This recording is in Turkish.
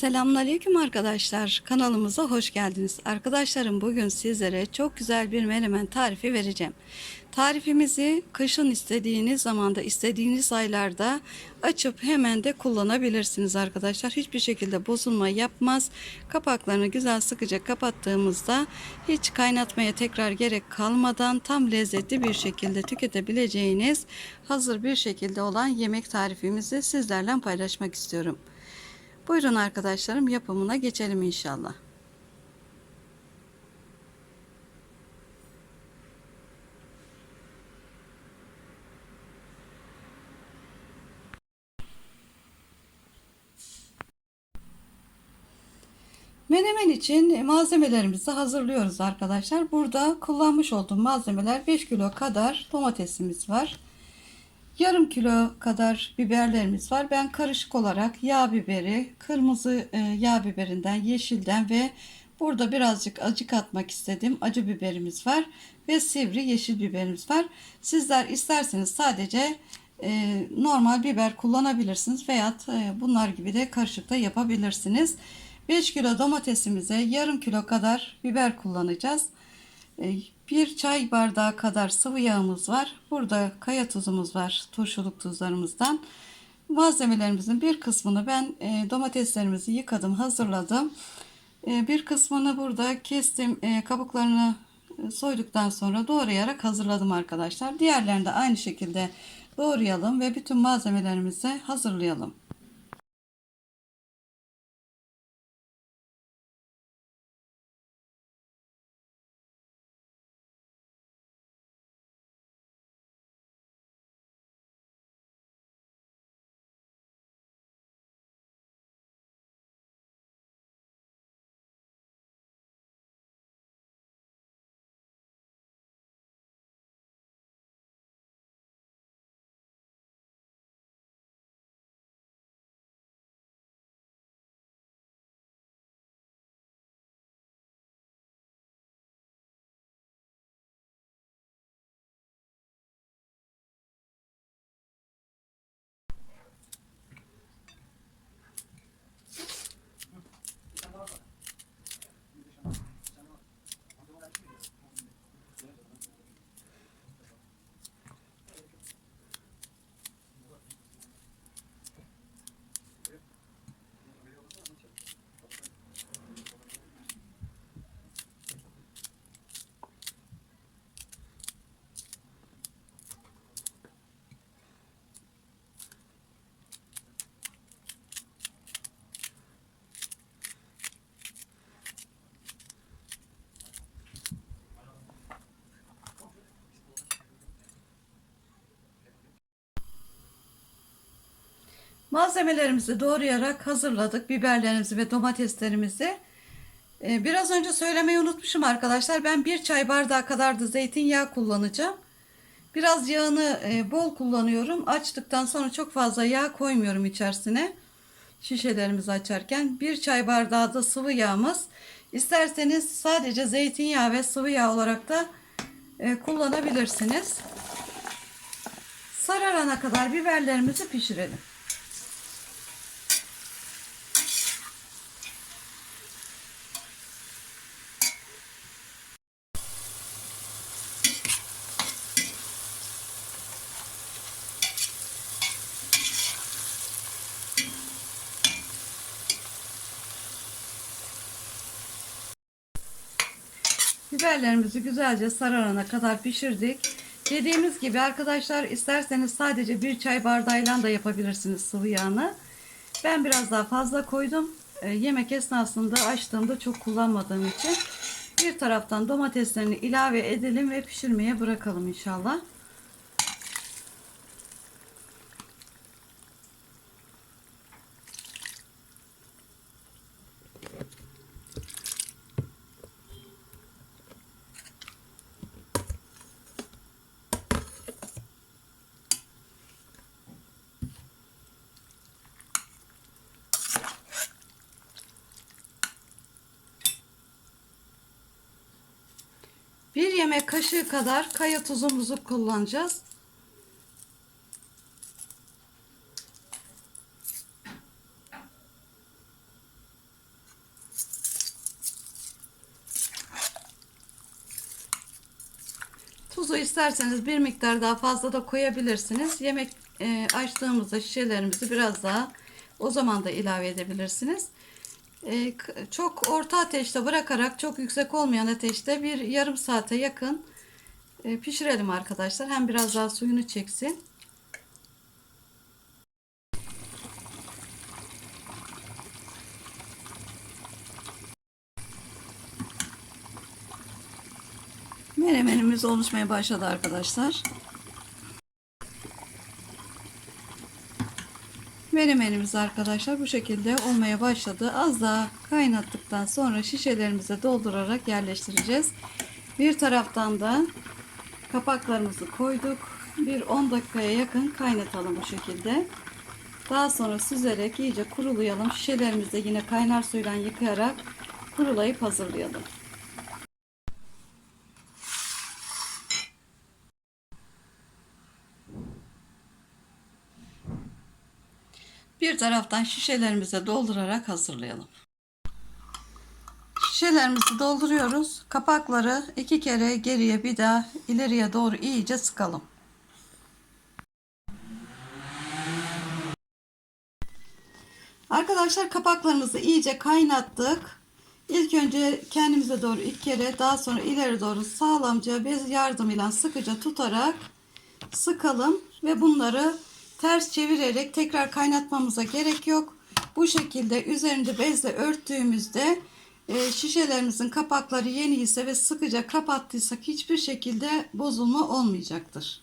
Selamünaleyküm arkadaşlar. Kanalımıza hoş geldiniz. Arkadaşlarım bugün sizlere çok güzel bir menemen tarifi vereceğim. Tarifimizi kışın istediğiniz zamanda, istediğiniz aylarda açıp hemen de kullanabilirsiniz arkadaşlar. Hiçbir şekilde bozulma yapmaz. Kapaklarını güzel sıkıca kapattığımızda hiç kaynatmaya tekrar gerek kalmadan tam lezzetli bir şekilde tüketebileceğiniz hazır bir şekilde olan yemek tarifimizi sizlerle paylaşmak istiyorum. Buyurun arkadaşlarım yapımına geçelim inşallah. Menemen için malzemelerimizi hazırlıyoruz arkadaşlar. Burada kullanmış olduğum malzemeler 5 kilo kadar domatesimiz var. Yarım kilo kadar biberlerimiz var. Ben karışık olarak yağ biberi, kırmızı e, yağ biberinden, yeşilden ve burada birazcık acı katmak istedim. Acı biberimiz var ve sivri yeşil biberimiz var. Sizler isterseniz sadece e, normal biber kullanabilirsiniz veya e, bunlar gibi de karışık da yapabilirsiniz. 5 kilo domatesimize yarım kilo kadar biber kullanacağız. E, bir çay bardağı kadar sıvı yağımız var. Burada kaya tuzumuz var. Turşuluk tuzlarımızdan. Malzemelerimizin bir kısmını ben e, domateslerimizi yıkadım, hazırladım. E, bir kısmını burada kestim. Kabuklarını soyduktan sonra doğrayarak hazırladım arkadaşlar. Diğerlerini de aynı şekilde doğrayalım ve bütün malzemelerimizi hazırlayalım. Malzemelerimizi doğrayarak hazırladık. Biberlerimizi ve domateslerimizi. Ee, biraz önce söylemeyi unutmuşum arkadaşlar. Ben bir çay bardağı kadar da zeytinyağı kullanacağım. Biraz yağını e, bol kullanıyorum. Açtıktan sonra çok fazla yağ koymuyorum içerisine. Şişelerimizi açarken. Bir çay bardağı da sıvı yağımız. İsterseniz sadece zeytinyağı ve sıvı yağ olarak da e, kullanabilirsiniz. Sararana kadar biberlerimizi pişirelim. Biberlerimizi güzelce sararana kadar pişirdik. Dediğimiz gibi arkadaşlar isterseniz sadece bir çay bardağıyla da yapabilirsiniz sıvı yağını. Ben biraz daha fazla koydum. E, yemek esnasında açtığımda çok kullanmadığım için bir taraftan domateslerini ilave edelim ve pişirmeye bırakalım inşallah. Bir yemek kaşığı kadar kaya tuzumuzu kullanacağız. Tuzu isterseniz bir miktar daha fazla da koyabilirsiniz. Yemek e, açtığımızda şişelerimizi biraz daha o zaman da ilave edebilirsiniz. E, k- çok orta ateşte bırakarak çok yüksek olmayan ateşte bir yarım saate yakın e, pişirelim arkadaşlar. Hem biraz daha suyunu çeksin. Menemenimiz oluşmaya başladı arkadaşlar. Menemenimiz arkadaşlar bu şekilde olmaya başladı. Az daha kaynattıktan sonra şişelerimize doldurarak yerleştireceğiz. Bir taraftan da kapaklarımızı koyduk. Bir 10 dakikaya yakın kaynatalım bu şekilde. Daha sonra süzerek iyice kurulayalım. Şişelerimizi de yine kaynar suyla yıkayarak kurulayıp hazırlayalım. Bir taraftan şişelerimize doldurarak hazırlayalım. Şişelerimizi dolduruyoruz. Kapakları iki kere geriye bir daha ileriye doğru iyice sıkalım. Arkadaşlar kapaklarımızı iyice kaynattık. İlk önce kendimize doğru ilk kere daha sonra ileri doğru sağlamca bez yardımıyla sıkıca tutarak sıkalım ve bunları ters çevirerek tekrar kaynatmamıza gerek yok. Bu şekilde üzerinde bezle örttüğümüzde e, şişelerimizin kapakları yeni ise ve sıkıca kapattıysak hiçbir şekilde bozulma olmayacaktır.